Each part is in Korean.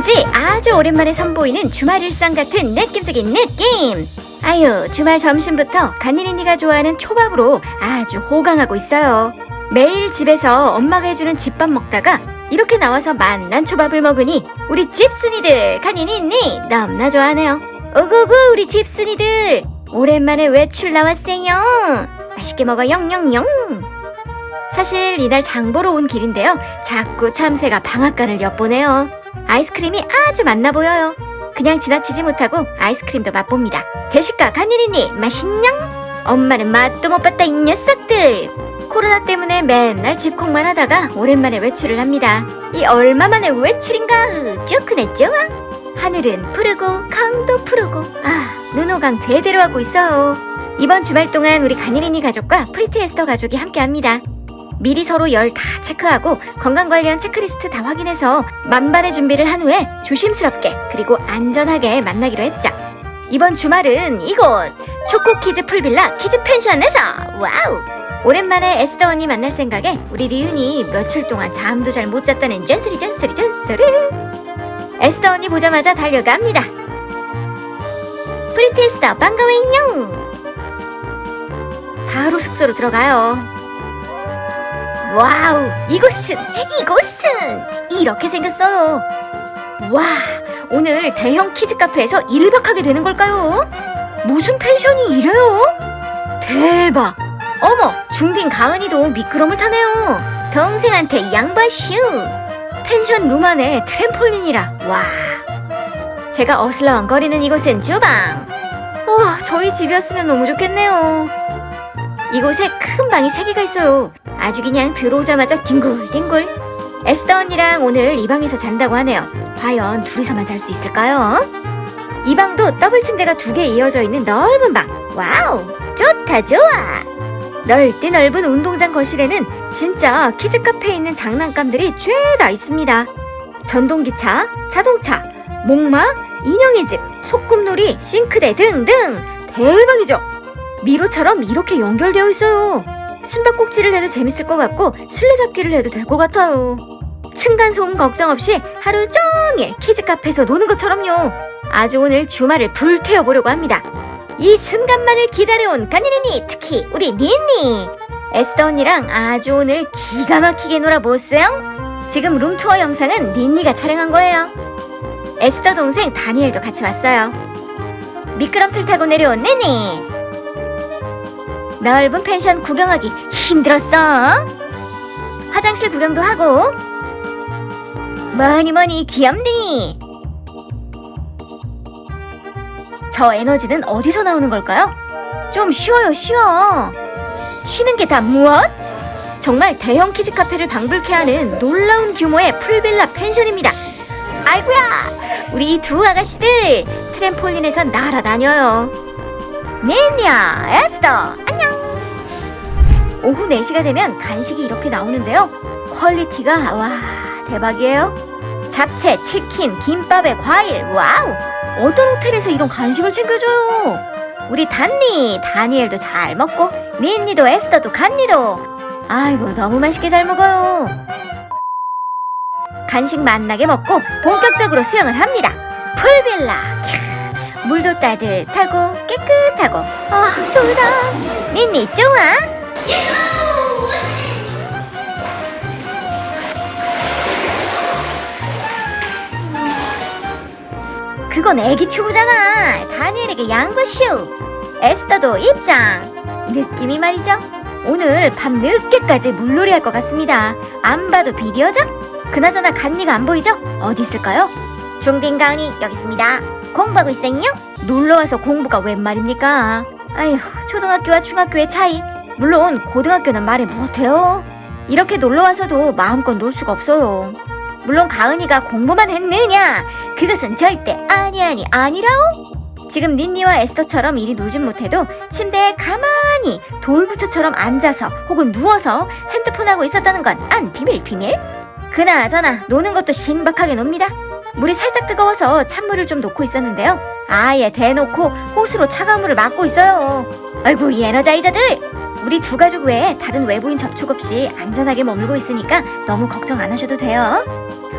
왠지 아주 오랜만에 선보이는 주말 일상 같은 느낌적인 느낌. 아유, 주말 점심부터 간이니니가 좋아하는 초밥으로 아주 호강하고 있어요. 매일 집에서 엄마가 해주는 집밥 먹다가 이렇게 나와서 만난 초밥을 먹으니 우리 집순이들 간이니니 너무나 좋아하네요. 오구구 우리 집순이들 오랜만에 외출 나왔어요. 맛있게 먹어 영영영. 사실 이날 장 보러 온 길인데요. 자꾸 참새가 방앗간을 엿보네요. 아이스크림이 아주 맛나 보여요. 그냥 지나치지 못하고 아이스크림도 맛봅니다. 대식가 간이니니 맛있냐? 엄마는 맛도 못 봤다 이 녀석들. 코로나 때문에 맨날 집콕만 하다가 오랜만에 외출을 합니다. 이 얼마만에 외출인가? 쪼크네 좋아. 하늘은 푸르고 강도 푸르고 아 눈호강 제대로 하고 있어요. 이번 주말 동안 우리 간이니니 가족과 프리티에스터 가족이 함께합니다. 미리 서로 열 다 체크하고 건강 관련 체크리스트 다 확인해서 만반의 준비를 한 후에 조심스럽게 그리고 안전하게 만나기로 했죠. 이번 주말은 이곳 초코키즈 풀빌라 키즈 펜션에서 와우! 오랜만에 에스더 언니 만날 생각에 우리 리은이 며칠 동안 잠도 잘 못 잤다는 전소리 전소리 전소리 에스더 언니 보자마자 달려갑니다. 프리티 에스더 반가워요. 바로 숙소로 들어가요. 와우, 이곳은, 이곳은 이렇게 생겼어요. 와, 오늘 대형 키즈 카페에서 1박 하게 되는 걸까요? 무슨 펜션이 이래요? 대박! 어머, 중딩 가은이도 미끄럼을 타네요. 동생한테 양바슈! 펜션 룸 안에 트램폴린이라, 와. 제가 어슬렁거리는 이곳은 주방. 와, 저희 집이었으면 너무 좋겠네요. 이곳에 큰 방이 3개가 있어요. 아주 그냥 들어오자마자 뒹굴뒹굴. 에스더 언니랑 오늘 이 방에서 잔다고 하네요. 과연 둘이서만 잘 수 있을까요? 이 방도 더블 침대가 두 개 이어져 있는 넓은 방. 와우! 좋다, 좋아! 넓디 넓은 운동장 거실에는 진짜 키즈 카페에 있는 장난감들이 죄다 있습니다. 전동기차, 자동차, 목마, 인형의 집, 소꿉놀이, 싱크대 등등 대박이죠. 미로처럼 이렇게 연결되어 있어요. 숨바꼭질을 해도 재밌을 것 같고 술래잡기를 해도 될 것 같아요. 층간 소음 걱정 없이 하루 종일 키즈 카페에서 노는 것처럼요. 아주 오늘 주말을 불태워 보려고 합니다. 이 순간만을 기다려온 까니니니 특히 우리 니니 에스더 언니랑 아주 오늘 기가 막히게 놀아보세요. 지금 룸투어 영상은 니니가 촬영한 거예요. 에스더 동생 다니엘도 같이 왔어요. 미끄럼틀 타고 내려온 니니. 넓은 펜션 구경하기 힘들었어? 화장실 구경도 하고. 뭐니 뭐니 귀염둥이. 저 에너지는 어디서 나오는 걸까요? 좀 쉬어요 쉬어. 쉬는 게 다 무엇? 정말 대형 키즈 카페를 방불케 하는 놀라운 규모의 풀빌라 펜션입니다. 아이고야! 우리 이 두 아가씨들 트램폴린에서 날아다녀요. 니냐 에스더 안녕 오후 4시가 되면 간식이 이렇게 나오는데요. 퀄리티가 와 대박이에요. 잡채, 치킨, 김밥에 과일 와우! 어떤 호텔에서 이런 간식을 챙겨줘요? 우리 단니 다니엘도 잘 먹고 닌니도 에스더도 간니도! 아이고 너무 맛있게 잘 먹어요. 간식 맛나게 먹고 본격적으로 수영을 합니다. 풀빌라! 캬, 물도 따뜻하고 깨끗하고. 아 좋다! 닌니 좋아? 그건 애기 튜브잖아. 다니엘에게 양보슈. 에스더도 입장. 느낌이 말이죠. 오늘 밤 늦게까지 물놀이 할 것 같습니다. 안 봐도 비디오죠? 그나저나 간니가 안 보이죠? 어디 있을까요? 중딩 가은이 여기 있습니다. 공부하고 있어요? 놀러와서 공부가 웬 말입니까? 아휴, 초등학교와 중학교의 차이. 물론 고등학교는 말해 못해요. 이렇게 놀러와서도 마음껏 놀 수가 없어요. 물론 가은이가 공부만 했느냐? 그것은 절대 아니 아니 아니라오. 지금 닌니와 에스터처럼 이리 놀진 못해도 침대에 가만히 돌부처처럼 앉아서 혹은 누워서 핸드폰 하고 있었다는 건 안 비밀 비밀. 그나저나 노는 것도 신박하게 놉니다. 물이 살짝 뜨거워서 찬물을 좀 놓고 있었는데요. 아예 대놓고 호수로 차가운 물을 막고 있어요. 아이고 이 에너자이저들! 우리 두 가족 외에 다른 외부인 접촉 없이 안전하게 머물고 있으니까 너무 걱정 안 하셔도 돼요.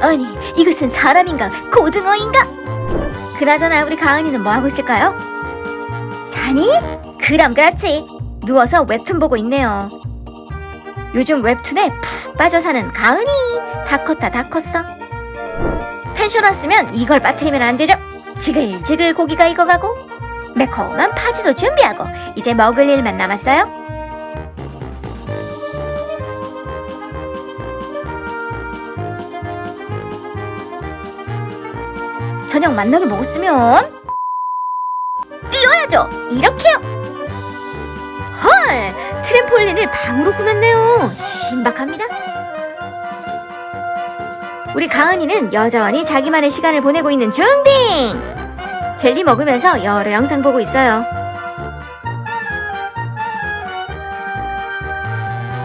아니, 이것은 사람인가 고등어인가? 그나저나 우리 가은이는 뭐 하고 있을까요? 자니? 그럼 그렇지. 누워서 웹툰 보고 있네요. 요즘 웹툰에 푹 빠져 사는 가은이. 다 컸다 다 컸어. 텐션 왔으면 이걸 빠뜨리면 안 되죠. 지글지글 고기가 익어가고 매콤한 파지도 준비하고 이제 먹을 일만 남았어요. 저녁 만나게 먹었으면 뛰어야죠. 이렇게요. 헐, 트램폴린을 방으로 꾸몄네요. 신박합니다. 우리 가은이는 여전히 자기만의 시간을 보내고 있는 중딩. 젤리 먹으면서 여러 영상 보고 있어요.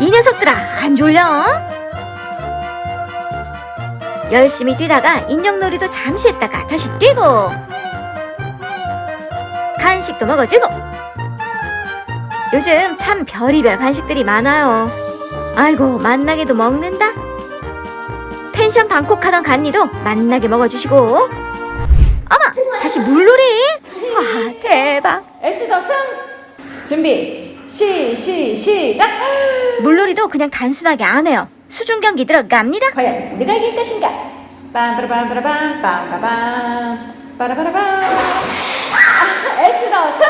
이 녀석들아, 안 졸려? 열심히 뛰다가 인형놀이도 잠시 했다가 다시 뛰고 간식도 먹어주고 요즘 참 별의별 간식들이 많아요. 아이고 만나게도 먹는다. 펜션 방콕하던 간니도 만나게 먹어주시고 어머 다시 물놀이 와 대박 에스더 승 준비 시 시 시작 물놀이도 그냥 단순하게 안 해요. 수중 경기 들어갑니다. 과연 누가 이길 것인가? 빰빠라빰빠라빰 빰빠밤. 빠라바라밤. 아, 에스더 승!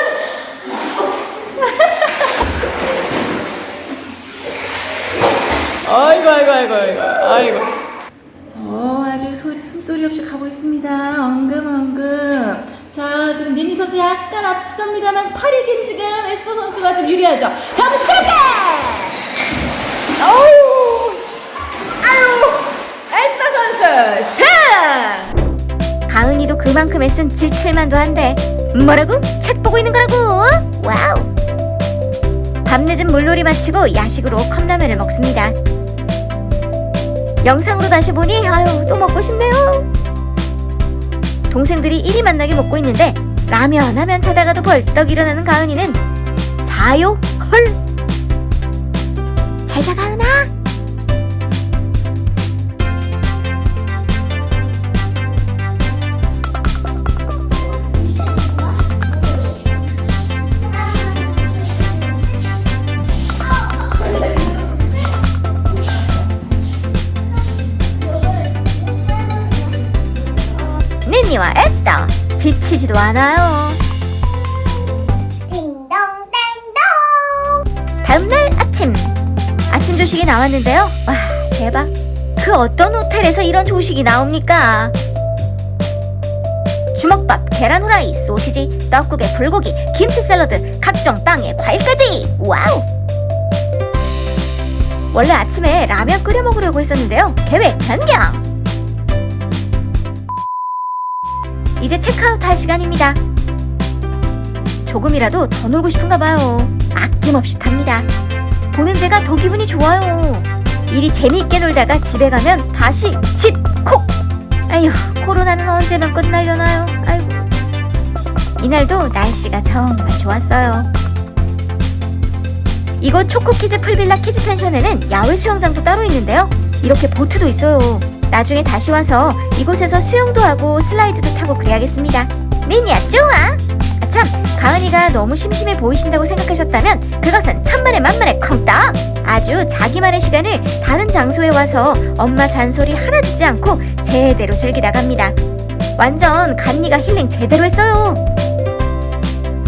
아이고 아이고 아이고 아이고 아이고. 어 아주 소, 숨소리 없이 가고 있습니다. 엉금엉금. 자 지금 니니 선수 약간 앞섭니다만 팔이긴 지금 에스더 선수가 좀 유리하죠. 다음 시간대 어우 수승 가은이도 그만큼 애쓴 질칠만도 한데 뭐라고? 책 보고 있는 거라고? 와우! 밤늦은 물놀이 마치고 야식으로 컵라면을 먹습니다. 영상으로 다시 보니 아유 또 먹고 싶네요. 동생들이 이리 만나게 먹고 있는데 라면 하면 자다가도 벌떡 일어나는 가은이는 자요? 헐! 잘 자 가은아 에스더 지치지도 않아요. 다음날 아침. 아침 조식이 나왔는데요. 와 대박. 그 어떤 호텔에서 이런 조식이 나옵니까? 주먹밥, 계란 후라이, 소시지, 떡국에 불고기, 김치 샐러드, 각종 빵에 과일까지. 와우! 원래 아침에 라면 끓여 먹으려고 했었는데요. 계획 변경 이제 체크아웃 할 시간입니다. 조금이라도 더 놀고 싶은가 봐요. 아낌없이 탑니다. 보는 제가 더 기분이 좋아요. 이리 재미있게 놀다가 집에 가면 다시 집 콕! 아휴, 코로나는 언제면 끝날려나요? 아이고. 이날도 날씨가 정말 좋았어요. 이곳 초코키즈 풀빌라 키즈 펜션에는 야외 수영장도 따로 있는데요. 이렇게 보트도 있어요. 나중에 다시 와서 이곳에서 수영도 하고 슬라이드도 타고 그래야겠습니다. 니니야 좋아. 아참 가은이가 너무 심심해 보이신다고 생각하셨다면 그것은 천만의 만만의 콩떡. 아주 자기만의 시간을 다른 장소에 와서 엄마 잔소리 하나 듣지 않고 제대로 즐기다 갑니다. 완전 간니가 힐링 제대로 했어요.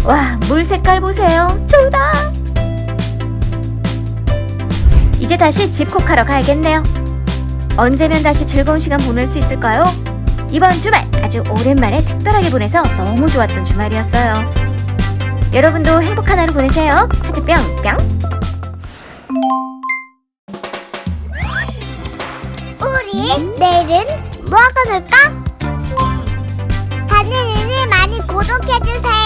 와, 물 색깔 보세요. 좋다. 이제 다시 집콕하러 가야겠네요. 언제면 다시 즐거운 시간 보낼 수 있을까요? 이번 주말 아주 오랜만에 특별하게 보내서 너무 좋았던 주말이었어요. 여러분도 행복한 하루 보내세요. 하트 뿅 뿅. 우리 내일은 뭐 하고 놀까? 다니는 일 많이 구독해주세요.